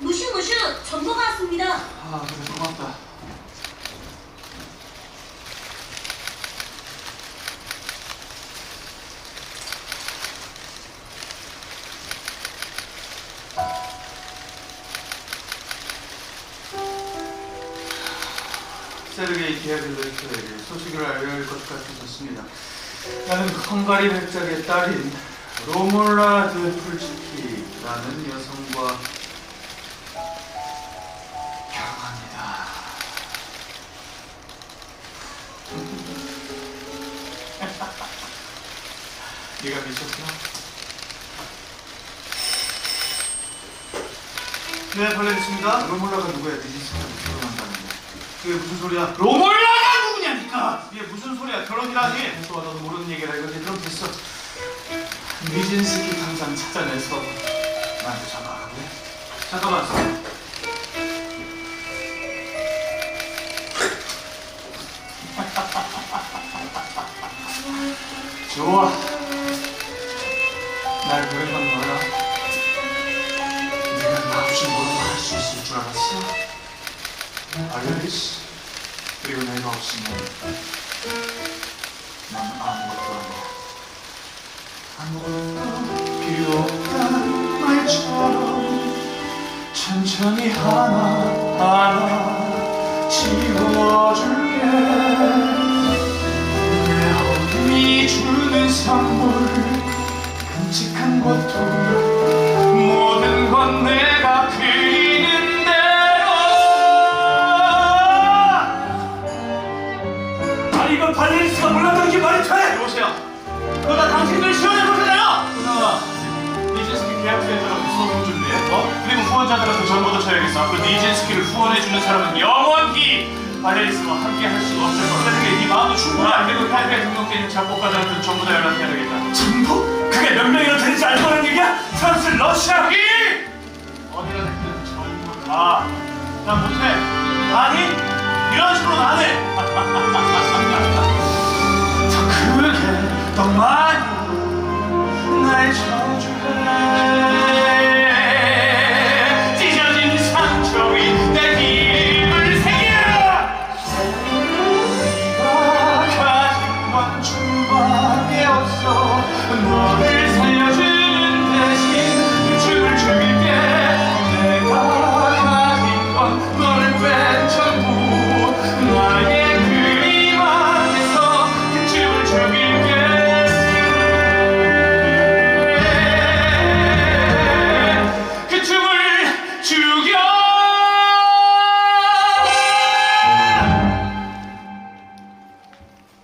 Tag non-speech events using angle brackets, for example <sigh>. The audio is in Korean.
무슈 무슈 정보가 왔습니다. 아 그래 고맙다 세르게이 디아빌로이트에게 소식을 알려야 할것 같아졌습니다. 나는 헝가리 백작의 딸인 로몰라 드 풀치키라는 여성과 네가 미쳤어? 네, 벌레겠습니다. 로몰라가 누구야? 니지스하고 결혼 한다는데. 그게 무슨 소리야? 로몰라가 누구냐니까! 이게 무슨 소리야? 결혼이라니! 좋아, 너도 모르는 얘기라 이거지. 그럼 됐어. 미진스키 당장 찾아내서 나한테 전화하라고 해. 잠깐만. <laughs> 좋아. 날건 너야. 내가 나 없이 뭐라도 할 수 있을 줄 알았어. 알레리스. 그리고 내가 없으면 난 아무것도 아니야. 아무것도 필요 없다는 말처럼 천천히 하나하나 지워줄게 내 어둠이 주는 선물 끔찍한 고통 모든 건 내가 그리는 대로. 아니 이건 발레리스가 몰랐다는 게 말이 돼? 여보세요? 그거 다 당신들 시원해 보잖아요! 누나 니진스키 계약서에다가 소송 준비해 어? 그리고 후원자들한테 정보도 쳐야겠어. 앞으로 니진스키를 후원해주는 사람은 영원히 발레리스와 함께 할 수가 없을 거야 그러니까 네 마음도 충분히 안 되고 탈피에 등록돼 있는 작곡가들한테 전부 다 연락해야 되겠다. 전부? 몇 명이나 되는지 알고는 얘기야? 사실 러시아기 어디가 됐든 전부 다. 아, 난 못해. 아니 이런 식으로 안 해. 더 크게 더 많이 날 저주가. 가진